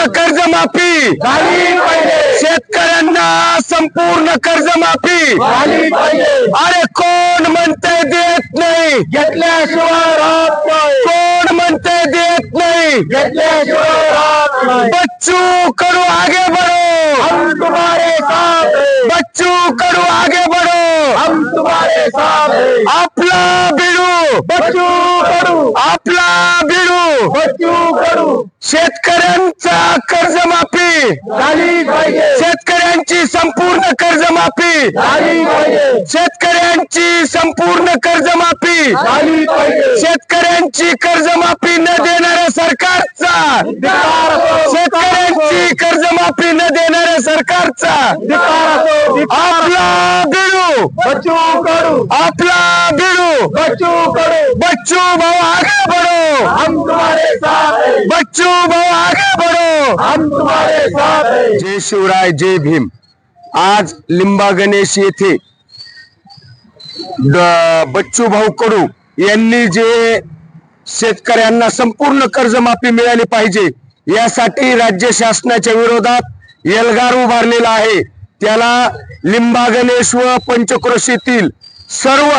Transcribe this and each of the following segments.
संपूर्ण कर्जमाफी. शेतकऱ्यांना संपूर्ण कर्जमाफी. अरे कोण म्हणते देत नाही? घेतल्याशिवाय कोण म्हणते देत नाही? घेतल्याशिवाय बच्चू कडू आगे बढ़ो. हम तुम्हारे साथ बच्चू कडू आगे बढ़ो. हम तुम्हारे साथ आपला बिडू. बच्चू कडू. आपला बिडू. बच्चू कडू शेतकऱ्यांचा कर्जमाफी. झाली पाहिजे. शेतकऱ्यांची संपूर्ण कर्जमाफी. झाली पाहिजे. शेतकऱ्यांची संपूर्ण कर्जमाफी. झाली पाहिजे. शेतकऱ्यांची कर्जमाफी न देणाऱ्या सरकारचा. शेतकऱ्यांची कर्जमाफी न देणाऱ्या सरकारचा. आपला बिडू बच्चू कडू. आपला बिडू बच्चू कडू. बच्चू भाऊ आगे बढ़ो हम तुम्हारे साथ हैं बच्चू भाऊ आगे बढ़ो। हम तुम्हारे साथ हैं। जय शिवराय जय भीम। आज लिंबा गणेश येथे बच्चू भाऊ कडू यांनी जे शेतकऱ्यांना संपूर्ण कर्जमाफी मिळाली पाहिजे यासाठी राज्य शासनाच्या विरोधात एल्गार उभारलेला आहे. त्याला लिंबा गणेश व पंचक्रोशीतील सर्व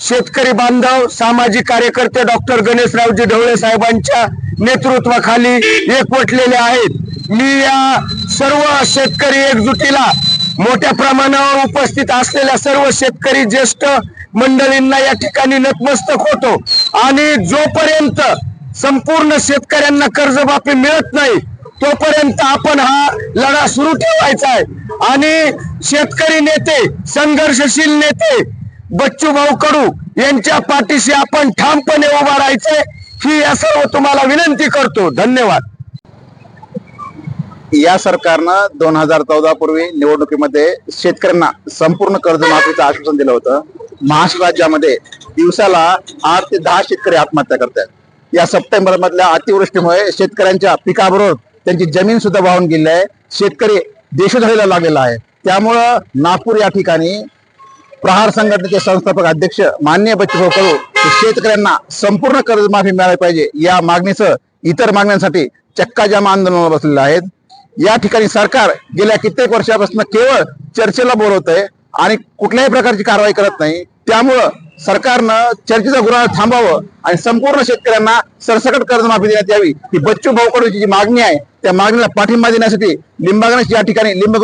शेतकरी बांधव सामाजिक कार्यकर्ते डॉक्टर गणेशरावजी ढवळे साहेबांच्या नेतृत्वाखाली एकवटलेले आहेत. मी या सर्व शेतकरी एकजुटीला मोठ्या प्रमाणावर उपस्थित असलेल्या सर्व शेतकरी ज्येष्ठ मंडळींना या ठिकाणी नतमस्तक होतो. आणि जोपर्यंत संपूर्ण शेतकऱ्यांना कर्जमाफी मिळत नाही तोपर्यंत आपण हा लढा सुरू ठेवायचा आहे. आणि शेतकरी नेते संघर्षशील नेते बच्चू भाऊ कडू यांच्या पाठीशी आपण ठामपणे उभा राहायचंय. ही या सर्व तुम्हाला विनंती करतो. धन्यवाद. या सरकारनं दोन हजार चौदा पूर्वी निवडणुकीमध्ये शेतकऱ्यांना संपूर्ण कर्जमाफीचं आश्वासन दिलं होतं. महाराष्ट्र राज्यामध्ये दिवसाला आठ ते दहा शेतकरी आत्महत्या करतात. या सप्टेंबर मधल्या अतिवृष्टीमुळे शेतकऱ्यांच्या पिकाबरोबर त्यांची जमीन सुद्धा वाहून गेली आहे. शेतकरी देशोधडीला लागलेला आहे. त्यामुळं नागपूर या ठिकाणी प्रहार संघटनेचे संस्थापक अध्यक्ष मान्य बच्चूभाऊ कडू शेतकऱ्यांना संपूर्ण कर्जमाफी मिळाली पाहिजे. या मागणीसह इतर मागण्यांसाठी चक्काजाम आंदोलनाला बसलेले आहेत. या ठिकाणी सरकार गेल्या कित्येक वर्षापासून केवळ चर्चेला बोलवत आहे आणि कुठल्याही प्रकारची कारवाई करत नाही. त्यामुळं सरकारनं चर्चेचा गुन्हा थांबावं आणि संपूर्ण शेतकऱ्यांना सरसकट कर्जमाफी देण्यात यावी ही बच्चू भाऊ कडूची जी मागणी आहे त्या मागणीला पाठिंबा देण्यासाठी लिंबागणेश या ठिकाणी लिंब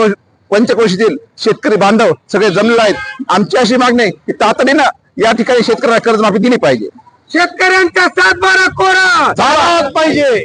पंचकोशीतील शेतकरी बांधव सगळे जमलेले आहेत. आमची अशी मागणी की तातडीनं या ठिकाणी शेतकऱ्यांना कर्जमाफी दिली पाहिजे. शेतकऱ्यांचा सातबारा कोरा! झालाच पाहिजे.